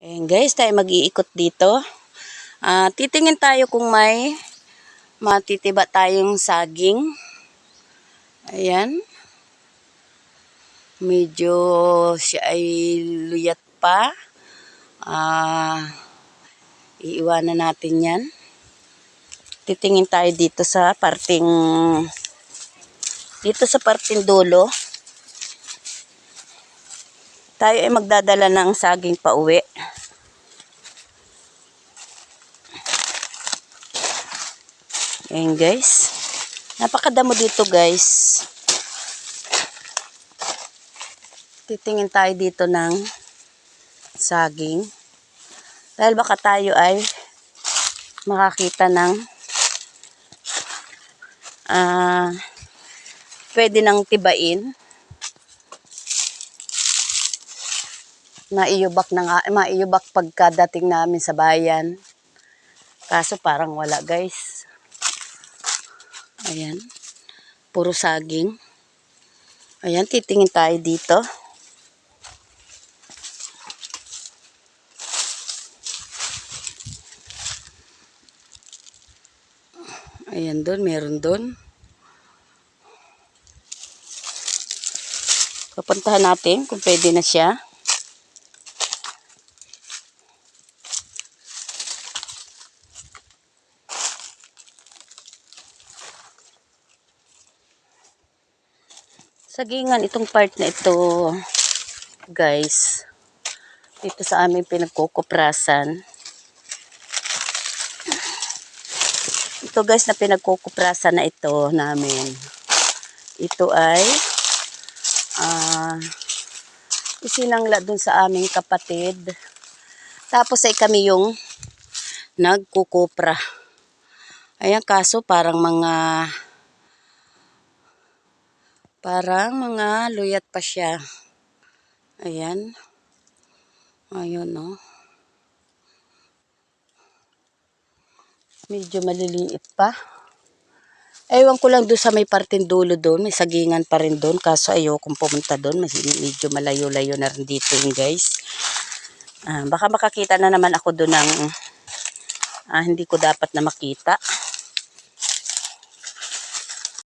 Ayan guys, tayo mag-iikot dito. Ah, titingin tayo kung may matitiba tayong saging. Ayan. Medyo siya ay luyat pa. Ah, iiwanan natin yan. Titingin tayo dito sa parting dito sa parting dulo. Tayo ay magdadala ng saging pa uwi. Ayan guys. Napakadamo dito guys. Titingin tayo dito ng saging. Dahil baka tayo ay makakita ng ah pwede nang tibain. Maiyubak na nga, maiyubak pagkadating namin sa bayan. Kaso parang wala guys. Ayan. Puro saging. Ayan, titingin tayo dito. Ayan doon, meron doon. Papuntahan natin kung pwede na siya. Sagingan itong part na ito, guys. Dito sa aming pinagkukuprasan. Ito guys na pinagkukuprasan na ito namin. Ito ay ah isinangla dun sa aming kapatid. Tapos ay kami yung nagkukupra. Ayan kaso parang mga Parang mga luyat pa siya. Ayan. Ayun, no. Medyo maliliit pa. Ewan ko lang doon sa may parting dulo doon. May sagingan pa rin doon. Kaso ayokong pumunta doon. Medyo malayo-layo na rin dito yun, guys. Ah, baka makakita na naman ako doon ng ah, hindi ko dapat na makita.